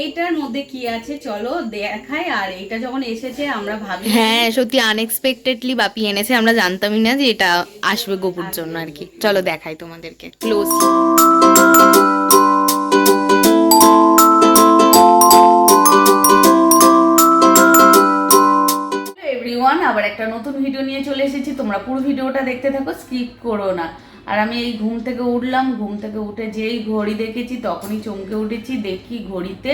এইটার মধ্যে কি আছে? চলো দেখাই। আর এইটা যখন এসেছে আমরা ভাবি হ্যাঁ সত্যি আনএক্সপেক্টেডলি বাপি এনেছে। আমরা জানতামই না যে এটা আসবে গোপুর জন্য আর কি চলো দেখাই তোমাদেরকে। ক্লোজ আবার একটা নতুন ভিডিও নিয়ে চলে এসেছি। তোমরা পুরো ভিডিওটা দেখতে থাকো স্কিপ করো না। আর আমি এই ঘুম থেকে উঠলাম, ঘুম থেকে উঠে যেই ঘড়ি দেখেছি তখনই চমকে উঠেছি, দেখি ঘড়িতে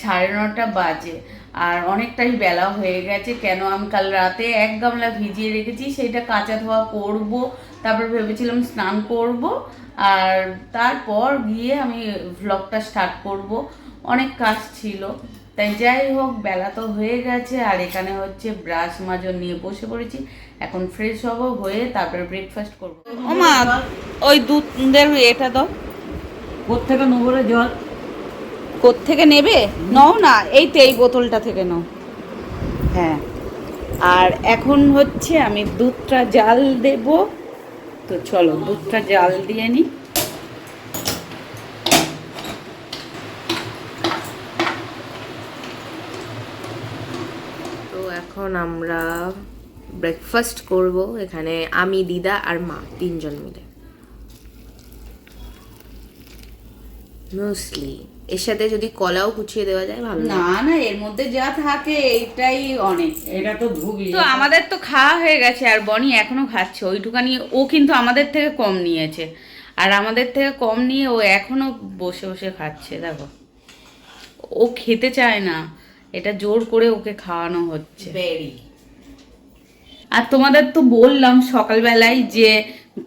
সাড়ে নটা বাজে। আর অনেকটাই বেলা হয়ে গেছে, কেন আমি কাল রাতে এক গামলা ভিজিয়ে রেখেছি, সেইটা কাঁচা ধোয়া করব, তারপর ভেবেছিলাম স্নান করব, আর তারপর গিয়ে আমি ভ্লগটা স্টার্ট করব। অনেক কাজ ছিল। তাই যাই হোক বেলা তো হয়ে গেছে আর এখানে হচ্ছে ব্রাশ মাজন নিয়ে বসে পড়েছি। এখন ফ্রেশ হব হয়ে তারপরে ব্রেকফাস্ট করব। ও মা ওই দুধের এটা দাও। কোথেকে নেব রে জল? থেকে নেবে? নাও না এই তো এই বোতলটা থেকে নাও। হ্যাঁ আর এখন হচ্ছে আমি দুধটা জাল দেব। তো চলো দুধটা জাল দিয়ে নিই তো এখন আমরা ব্রেকফাস্ট করব এখানে আমি দিদা আর মা তিনজন মিলে। মোস্টলি এর সাথে যদি কলাও কুচিয়ে দেওয়া যায় ভালো না না এর মধ্যে যা থাকে এইটাই অনেক। এটা তো ভুগি তো আমাদের তো খাওয়া হয়ে গেছে আর বনি এখনও খাচ্ছে। ওইটুকানি ও কিন্তু আমাদের থেকে কম নিয়েছে। আর আমাদের থেকে কম নিয়ে ও এখনও বসে বসে খাচ্ছে দেখো। ও খেতে চায় না। এটা জোর করে ওকে খাওয়ানো হচ্ছে। আর তোমাদের তো বললাম সকালবেলায় যে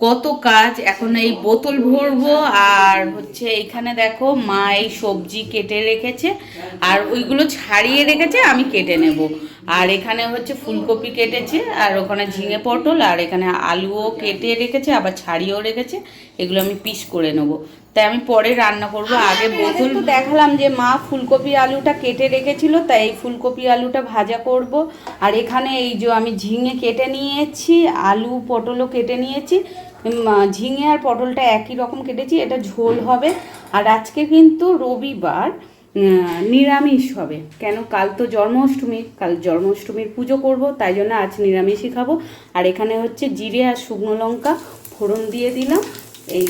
কত কাজ এখন এই বোতল ভরবো আর হচ্ছে এখানে দেখো মা এই সবজি কেটে রেখেছে আর ওইগুলো ছাড়িয়ে রেখেছে আমি কেটে নেব। আর এখানে হচ্ছে ফুলকপি কেটেছে আর ওখানে ঝিঙে পটল আর এখানে আলুও কেটে রেখেছে আবার ছাড়িয়েও রেখেছে এগুলো আমি পিস করে নেব। তাই আমি পরে রান্না করব। আগে বোতল দেখালাম যে মা ফুলকপি আলুটা কেটে রেখেছিল তাই এই ফুলকপি আলুটা ভাজা করব। আর এখানে এই যে আমি ঝিঙে কেটে নিয়েছি আলু পটলও কেটে নিয়েছি। ঝিঙে আর পটলটা একই রকম কেটেছি এটা ঝোল হবে। আর আজকে কিন্তু রবিবার নিরামিষ হবে। কেন কাল তো জন্মাষ্টমী কাল জন্মাষ্টমীর পুজো করব তাই জন্য আজ নিরামিষই খাব। আর এখানে হচ্ছে জিরে আর শুকনো লঙ্কা ফোড়ন দিয়ে দিলাম। এই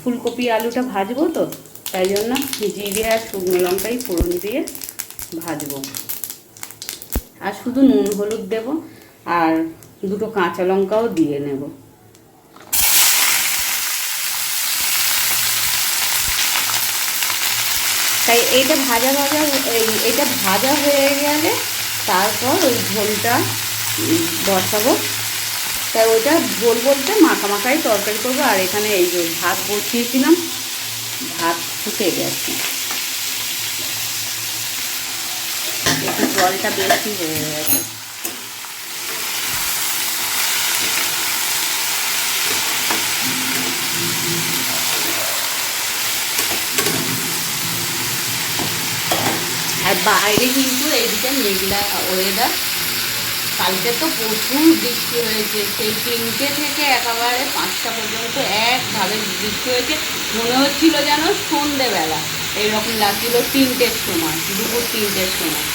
ফুলকপি, আলুটা ভাজবো তো, তাই জন্য জিরে আর শুকনো লঙ্কাই ফোড়ন দিয়ে ভাজবো। আর শুধু নুন, হলুদ দেব, আর দুটো কাঁচা লঙ্কাও দিয়ে নেব। তাই এইটা ভাজা ভাজা এই এটা ভাজা হয়ে গেলে তারপর ওই ঝোলটা বসাবো। তাই ওইটা ঝোল বলতে মাখা মাখাই তরকারি করব, আর এখানে এই যে ভাত বসিয়েছিলাম, ভাত ফুটে গেছে। একটু জলটা বেশি হয়ে গেছে। আর বাইরে কিন্তু এইদিকে মেঘলা ওয়েদার কালকে তো প্রচুর বৃষ্টি হয়েছে। সেই তিনটে থেকে একেবারে পাঁচটা পর্যন্ত একভাবে বৃষ্টি হয়েছে। মনে হচ্ছিল যেন সন্ধেবেলা। এইরকম লাগছিল তিনটের সময় দুপুর তিনটের সময়।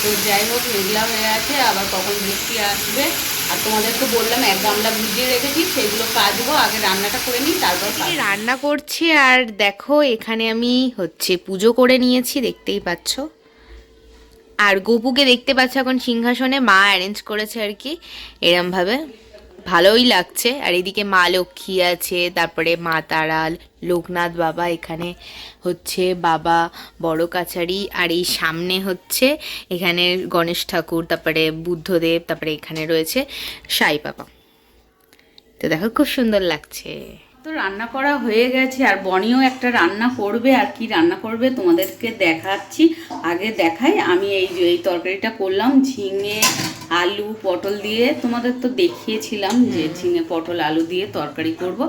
তো যাই হোক মেঘলা হয়ে আছে আবার কখন বৃষ্টি আসবে। আর তোমাদের তো বললাম এক গামলা ভিজিয়ে রেখেছি সেগুলো কাজবো আগে রান্নাটা করে নিই তারপর রান্না করছি আর দেখো এখানে আমি হচ্ছে পুজো করে নিয়েছি দেখতেই পাচ্ছ। আর গোপুকে দেখতে পাচ্ছ এখন সিংহাসনে, মা অ্যারেঞ্জ করেছে আর কি। এরমভাবে ভালোই লাগছে। আর এদিকে মা লক্ষ্মী আছে, তারপরে মা তারা লোকনাথ বাবা এখানে হচ্ছে, বাবা বড় কাছারি, আর এই সামনে হচ্ছে এখানে গণেশ ঠাকুর, তারপরে বুদ্ধদেব, তারপরে এখানে রয়েছে সাই বাবা। তো দেখো, খুব সুন্দর লাগছে। তো রান্না করা হয়ে গেছে আর বনিও একটা রান্না করবে আর কি রান্না করবে তোমাদেরকে দেখাচ্ছি। আগে দেখাই আমি এই যে এই তরকারিটা করলাম ঝিঙে আলু পটল দিয়ে। তোমাদের তো দেখিয়েছিলাম যে ঝিঙে পটল আলু দিয়ে তরকারি করব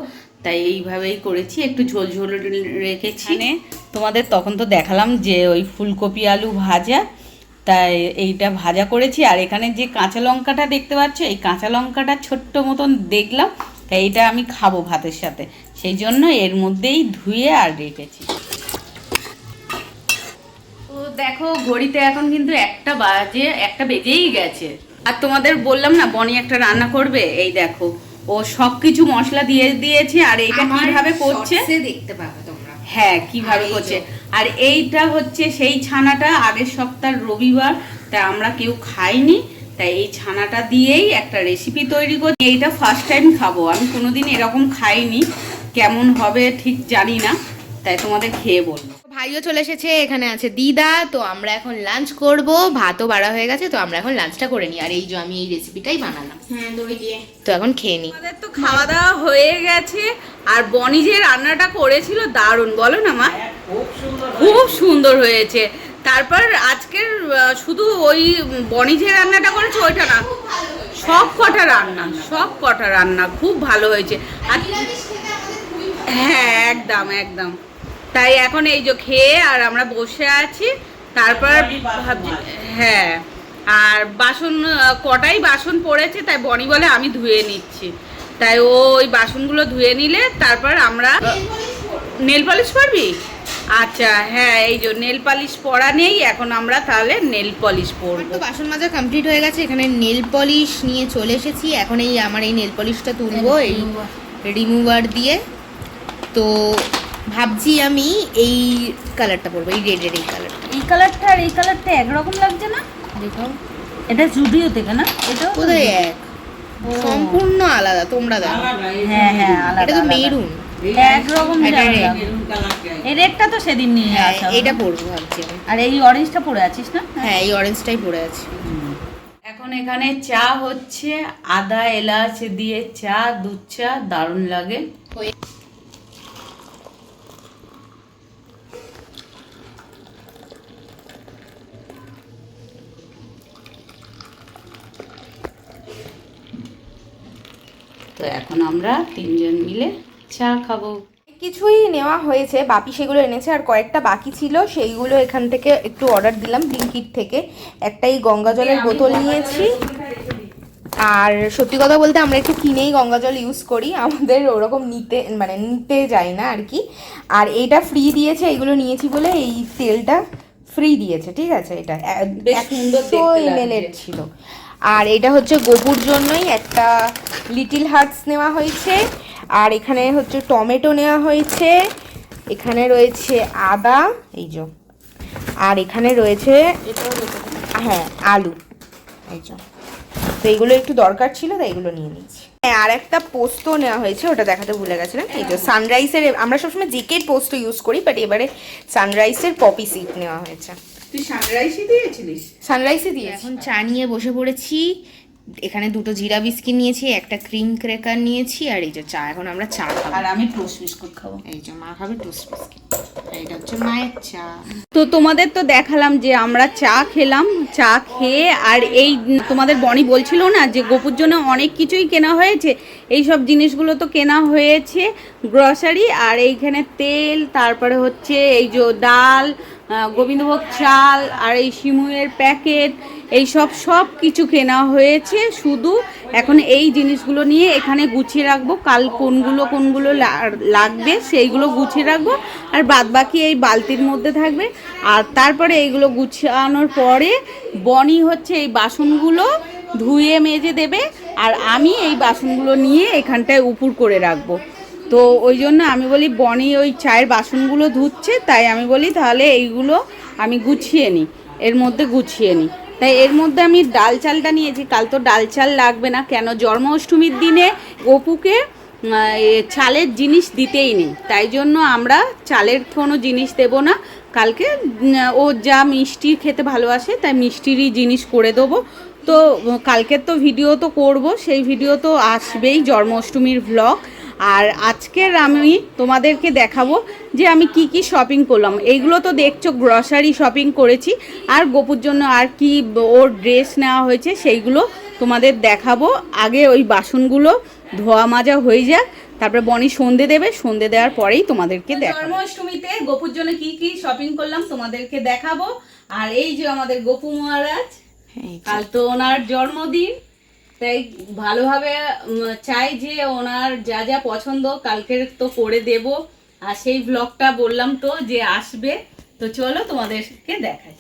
তাই এইভাবেই করেছি। একটু ঝোল ঝোল রেখেছি। তোমাদের তখন তো দেখালাম যে ওই ফুলকপি আলু ভাজা তাই এইটা ভাজা করেছি। আর এখানে যে কাঁচা লঙ্কাটা দেখতে পাচ্ছ এই কাঁচা লঙ্কাটা ছোট্ট মতন দেখলাম তাই এটা আমি খাব ভাতের সাথে। সেই জন্য এর মধ্যেই ধুয়ে আর রেখেছি। দেখো ঘড়িতে এখন কিন্তু একটা বাজে একটা বেজেই গেছে। আর তোমাদের বললাম না বনি একটা রান্না করবে? এই দেখো ও সব কিছু মশলা দিয়ে দিয়েছে আর এইটা কীভাবে করছে? দেখতে পাবে তোমরা। হ্যাঁ কীভাবে করছে? আর এইটা হচ্ছে সেই ছানাটা আগের সপ্তাহ রবিবার তা আমরা কেউ খাইনি। তাই এই ছানাটা দিয়েই একটা রেসিপি তৈরি করছি এইটা ফার্স্ট টাইম খাব। আমি কোনোদিন এরকম খাইনি। কেমন হবে ঠিক জানি না। তাই তোমাদের খেয়ে বলব। ভাইও চলে এসেছে এখানে আছে দিদা। তো আমরা এখন লাঞ্চ করব। ভাতও বাড়া হয়ে গেছে তো আমরা এখন লাঞ্চটা করে নিই। আর এই যে আমি এই রেসিপিটাই বানালাম। হ্যাঁ দই দিয়ে। তো এখন খেয়ে নিই। আমাদের তো খাওয়া দাওয়া হয়ে গেছে। আর বনি যে রান্নাটা করেছিল দারুণ। বলো না মা। খুব সুন্দর খুব সুন্দর হয়েছে। তারপর আজকের ওই বনি যে রান্নাটা করেছে ওইটা না। সব কটা রান্না সব কটা রান্না খুব ভালো হয়েছে। আর হ্যাঁ একদম একদম। তাই এখন এই যে খেয়ে আর আমরা বসে আছি তারপর ভাবছি হ্যাঁ আর বাসন কটাই বাসন পড়েছে তাই বনি বলে আমি ধুয়ে নিচ্ছি। তাই ও ওই বাসনগুলো ধুয়ে নিলে তারপর আমরা নেল পালিশ পারবি আচ্ছা হ্যাঁ এই যে নেল পালিশ পরা নেই এখন আমরা তাহলে নেল পলিশ পরবো তো বাসন মাজা কমপ্লিট হয়ে গেছে এখানে নেল পলিশ নিয়ে চলে এসেছি। এখন এই আমার এই নেল পলিশটা তুলবো এই রিমুভার দিয়ে। তো ভাবছি আমি এই কালারটা পরবো এই রেডের এই কালারটা এই কালারটা আর এই কালারটা একরকম লাগছে না? দেখো। এটা জুডিও থেকে না? এটা কোথায় এক? সম্পূর্ণ আলাদা তোমরা দেখো। হ্যাঁ হ্যাঁ আলাদা এটা তো মেরুন একরকম এটা জানলাম। red। মেরুন কালারটা এই রেডটা তো সেদিন নিয়ে হ্যাঁ আসা এটা পরবো ভাবছি আর এই অরেঞ্জটা পরে আছিস না? হ্যাঁ এই অরেঞ্জটাই পরে আছে। এখন এখানে চা হচ্ছে আদা এলাচ দিয়ে চা দুধ চা দারুণ লাগে। তো এখন আমরা তিনজন মিলে চা খাব। কিছুই নেওয়া হয়েছে বাপি সেগুলো এনেছে আর কয়েকটা বাকি ছিল সেইগুলো এখান থেকে একটু অর্ডার দিলাম ব্লিঙ্কিট থেকে। একটাই গঙ্গা জলের বোতল নিয়েছি। আর সত্যি কথা বলতে আমরা একটু কিনেই গঙ্গা জল ইউজ করি আমাদের ওরকম নিতে মানে নিতে যায় না আর কি। আর এটা ফ্রি দিয়েছে এইগুলো নিয়েছি বলে এই তেলটা ফ্রি দিয়েছে ঠিক আছে? এটা বেশ সুন্দর এর ছিল। আর এটা হচ্ছে গোপুর জন্যই একটা লিটিল হার্টস নেওয়া হয়েছে। আর এখানে হচ্ছে টমেটো নেওয়া হয়েছে। এখানে রয়েছে আদা, এই যে। আর এখানে রয়েছে হ্যাঁ আলু। এই যে। তো এইগুলো একটু দরকার ছিল, তাই এগুলো নিয়ে নিয়েছি হ্যাঁ আর একটা পোস্ত নেওয়া হয়েছে, ওটা দেখাতে ভুলে গেছিলাম। এই যে সানরাইসের, আমরা সবসময় জিকের পোস্ত ইউজ করি বাট এবারে সানরাইসের পপি সিড নেওয়া হয়েছে। তুই সানরাইসই দিয়েছিলিস? সানরাইসে দিয়ে এখন চা নিয়ে বসে পড়েছি। এখানে দুটো জিরা বিস্কিট নিয়েছি একটা ক্রিম ক্রেকার নিয়েছি আর এই যে চা। এখন আমরা চা খাব। আর আমি টোস্ট বিস্কুট খাব। এই যে মা খাবে টোস্ট বিস্কিট এটা হচ্ছে মায়ের চা। তো তোমাদের তো দেখালাম যে আমরা চা খেলাম চা খেয়ে আর এই তোমাদের বনি বলছিল না যে গোপুর জন্য অনেক কিছুই কেনা হয়েছে। এই সব জিনিসগুলো তো কেনা হয়েছে গ্রসারি আর এইখানে তেল তারপরে হচ্ছে এই যে ডাল গোবিন্দভোগ চাল আর এই শিমুয়ের প্যাকেট, এই সব সব কিছু কেনা হয়েছে। শুধু এখন এই জিনিসগুলো নিয়ে এখানে গুছিয়ে রাখব। কাল কোনগুলো কোনগুলো লাগবে সেইগুলো গুছিয়ে রাখব। আর বাদ বাকি এই বালতির মধ্যে থাকবে। আর তারপরে এইগুলো গুছানোর পরে বনি হচ্ছে এই বাসনগুলো ধুয়ে মেজে দেবে। আর আমি এই বাসনগুলো নিয়ে এখানটায় উপুর করে রাখব। তো ওই জন্য আমি বলি, বনি ওই চায়ের বাসনগুলো ধুচ্ছে, তাই আমি বলি তাহলে এইগুলো আমি গুছিয়ে নিই, এর মধ্যে গুছিয়ে নিই। তাই এর মধ্যে আমি ডাল চালটা নিয়েছি, কাল তো ডাল চাল লাগবে না, কেন জন্মাষ্টমীর দিনে অপুকে চালের জিনিস দিতেই নেই, তাই জন্য আমরা চালের কোনো জিনিস দেব না, কালকে ও যা মিষ্টি খেতে ভালোবাসে, তাই মিষ্টিরই জিনিস করে দেবো। তো কালকের তো ভিডিও তো করব, সেই ভিডিও তো আসবেই জন্মাষ্টমীর ভ্লগ আর আজকের আমি তোমাদেরকে দেখাবো যে আমি কি কি শপিং করলাম। এইগুলো তো দেখছ গ্রসারি শপিং করেছি। আর গোপুর জন্য আর কি ওর ড্রেস নেওয়া হয়েছে সেইগুলো তোমাদের দেখাবো। আগে ওই বাসনগুলো ধোয়া মাজা হয়ে যাক তারপরে বনি সন্ধে দেবে। সন্ধে দেওয়ার পরেই তোমাদেরকে দেখাবো। জন্মাষ্টমীতে গোপুর জন্য কি কি শপিং করলাম তোমাদেরকে দেখাবো। আর এই যে আমাদের গোপু মহারাজ কাল তো ওনার জন্মদিন। তাই ভালোভাবে চাই যে ওনার যা যা পছন্দ কালকের তো করে দেব। আর সেই ব্লগটা বললাম তো যে আসবে। তো চলো তোমাদেরকে দেখাই।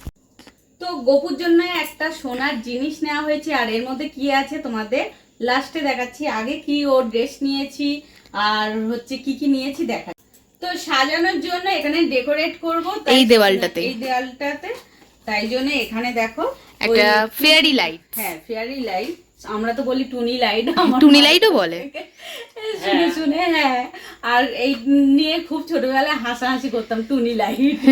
তো গোপুর জন্য একটা সোনার জিনিস নেওয়া হয়েছে। আর এর মধ্যে কি আছে তোমাদের? লাস্টে দেখাচ্ছি। আগে কি ওর ড্রেস নিয়েছি আর হচ্ছে কি কি নিয়েছি দেখা তো সাজানোর জন্য এখানে ডেকোরেট করব। এই দেওয়ালটাতে। এই দেওয়ালটাতে। তাই জন্য এখানে দেখো একটা ফেয়ারি লাইট হ্যাঁ ফেয়ারি লাইট আমরা তো বলি টুনি লাইট টুনি লাইটও বলে? শুনে শুনে হ্যাঁ। আর এই নিয়ে খুব ছোটবেলায় হাসাহাসি করতাম টুনি লাইট।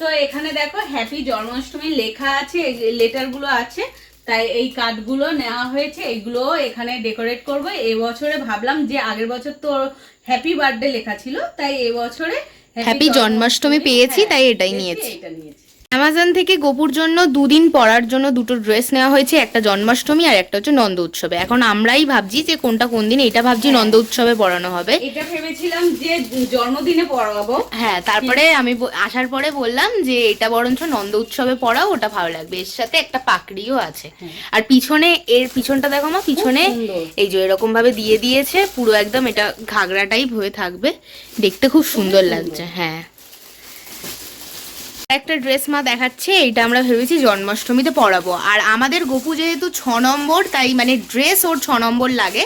তো এখানে দেখো হ্যাপি জন্মাষ্টমী লেখা আছে লেটারগুলো আছে তাই এই কার্ডগুলো নেওয়া হয়েছে এগুলো এখানে ডেকোরেট করব। এই বছরে ভাবলাম যে আগের বছর তো হ্যাপি বার্থডে লেখা ছিল তাই এবছরে হ্যাপি জন্মাষ্টমী পেয়েছি, হ্যাঁ, তাই এটাই নিয়েছি। এটা নিয়েছি। অ্যামাজন থেকে গোপুর জন্য দুদিন পরার জন্য দুটো ড্রেস নেওয়া হয়েছে একটা জন্মাষ্টমী আর একটা হচ্ছে নন্দ উৎসবে। এখন আমরাই ভাবছি যে কোনটা কোন দিন এটা ভাবছি নন্দ উৎসবে পরানো হবে। এটা ভেবেছিলাম যে জন্মদিনে পড়াবো। হ্যাঁ তারপরে আমি আসার পরে বললাম যে এটা বরঞ্চ নন্দ উৎসবে পরাও ওটা ভালো লাগবে। এর সাথে একটা পাকড়িও আছে। আর পিছনে এর পিছনটা দেখো মা পিছনে এই যে এরকম ভাবে দিয়ে দিয়েছে পুরো একদম এটা ঘাগরা টাইপ হয়ে থাকবে। দেখতে খুব সুন্দর। লাগছে হ্যাঁ। একটা ড্রেস মা দেখাচ্ছে এটা আমরা ভেবেছি জন্মাষ্টমীতে পরাবো। আর আমাদের গপু যেহেতু ছ নম্বর, তাই মানে ড্রেস ওর ছ নম্বর লাগে।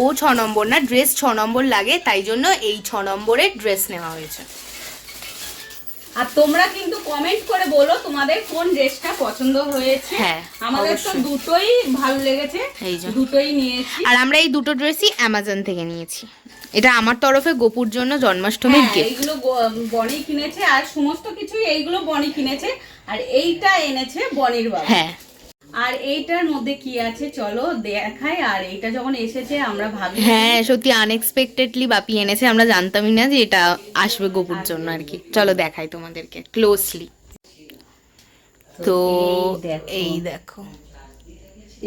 ও ছ নম্বর না ড্রেস ছ নম্বর লাগে, তাই জন্য এই ছ নম্বরের ড্রেস নেওয়া হয়েছে। আর তোমরা কিন্তু কমেন্ট করে বলো তোমাদের কোন ড্রেসটা পছন্দ হয়েছে। হ্যাঁ, আমাদের তো দুটোই ভালো লেগেছে দুটোই নিয়েছি। আর আমরা এই দুটো ড্রেসই অ্যামাজন থেকে নিয়েছি। এটা আমার তরফে গোপুর জন্য জন্মাষ্টমীর হ্যাঁ, গিফট এইগুলো বনি কিনেছে আর সমস্ত কিছুই এইগুলো বনি কিনেছে আর এইটা এনেছে বনির বাবা। হ্যাঁ আর এইটার মধ্যে কি আছে? চলো দেখাই। আর এইটা যখন এসেছে আমরা ভাবি হ্যাঁ সত্যি আনএক্সপেক্টেডলি বাপি এনেছে। আমরা জানতামই না যে এটা আসবে গোপুর জন্য আর কি। চলো দেখাই তোমাদেরকে ক্লোজলি তো এই দেখো।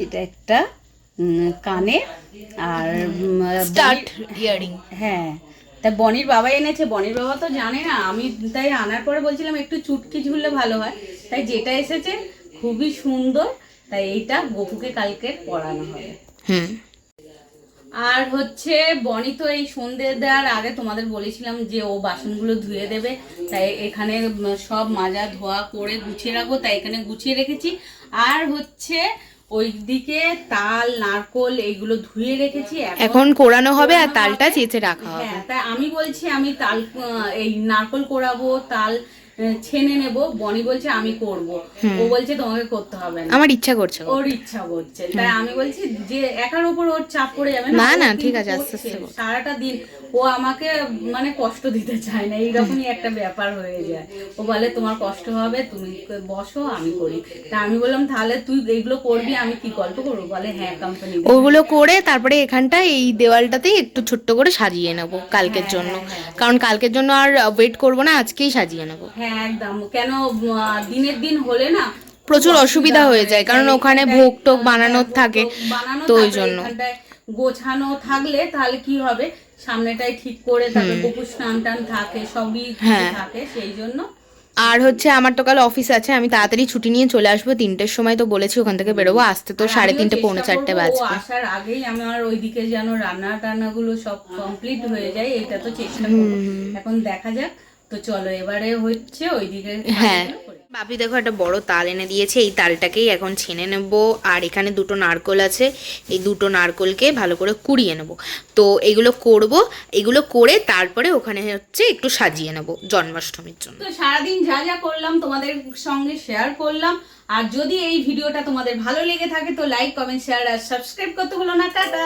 এটা একটা কানে। আর স্টার্ট ইয়ারিং হ্যাঁ। তা বনির বাবা এনেছে। বনির বাবা তো জানে না। আমি তাই আনার পরে বলছিলাম একটু চুটকি ঝুললে ভালো হয়। তাই যেটা এসেছে খুবই সুন্দর। তাই এইটা গপুকে কালকে পরানো হবে। হুম। আর হচ্ছে বনি তো এই সন্ধে দেওয়ার আগে তোমাদের বলেছিলাম যে ও বাসনগুলো ধুয়ে দেবে তাই এখানে সব মাজা ধোয়া করে গুছিয়ে রাখব তাই এখানে গুছিয়ে রেখেছি। আর হচ্ছে ওইদিকে তাল নারকোল এইগুলো ধুয়ে রেখেছি এখন কোরানো হবে আর তালটা চেঁচে রাখা হবে। হ্যাঁ তাই আমি বলছি আমি তাল এই নারকল কোরাবো তাল ছেনে নেব। বনি বলছে আমি করব। ও বলছে তোমাকে করতে হবে না। আমার ইচ্ছা করছে ওর ইচ্ছা করছে। তাই আমি বলছি যে একার উপর ওর চাপ পড়ে যাবে না, না, ঠিক আছে, আস্তে আস্তে সারাটা দিন ও আমাকে মানে কষ্ট দিতে চায় না। এইরকমই একটা ব্যাপার হয়ে যায়। ও বলে তোমার কষ্ট হবে তুমি বসো আমি করি। তা আমি বললাম তাহলে তুই এগুলো করবি আমি কি গল্প করব? বলে হ্যাঁ কোম্পানি ওগুলো করে তারপরে এখানটা এই দেওয়ালটাতেই একটু ছোট্ট করে সাজিয়ে নেব কালকের জন্য। কারণ কালকের জন্য আর ওয়েট করব না আজকেই সাজিয়ে নেব। হ্যাঁ একদম। কেন দিনের দিন হলে না প্রচুর অসুবিধা হয়ে যায় কারণ ওখানে ভোগ টোগ আহ, বানানোর থাকে তো ওই জন্য। গোছানো থাকলে তাহলে কি হবে? সামনেটাই ঠিক করে তারপরে গোপুর স্নান টান থাকে সবই হ্যাঁ। থাকে সেই জন্য। আর হচ্ছে আমার তো কাল অফিস আছে আমি তাড়াতাড়ি ছুটি নিয়ে চলে আসব তিনটের সময় তো বলেছি ওখান থেকে বেরোবো আসতে তো সাড়ে তিনটে পৌনে চারটে বাজবে। আসার আগেই আমার ওইদিকে যেন রান্না টান্নাগুলো সব কমপ্লিট হয়ে যায় এটা তো চেষ্টা করব। এখন দেখা যাক তো চলো এবারে হচ্ছে ওইদিকে হ্যাঁ। বাপি দেখো একটা বড় তাল এনে দিয়েছে এই তালটাকেই এখন ছেনে নেব। আর এখানে দুটো নারকোল আছে এই দুটো নারকোলকে ভালো করে কুড়িয়ে নেব। তো এগুলো করব এগুলো করে তারপরে ওখানে হচ্ছে একটু সাজিয়ে নেব জন্মাষ্টমীর জন্য। তো সারাদিন যা যা করলাম তোমাদের সঙ্গে শেয়ার করলাম। আর যদি এই ভিডিওটা তোমাদের ভালো লেগে থাকে তো লাইক কমেন্ট শেয়ার আর সাবস্ক্রাইব করতে হলো না। টাটা!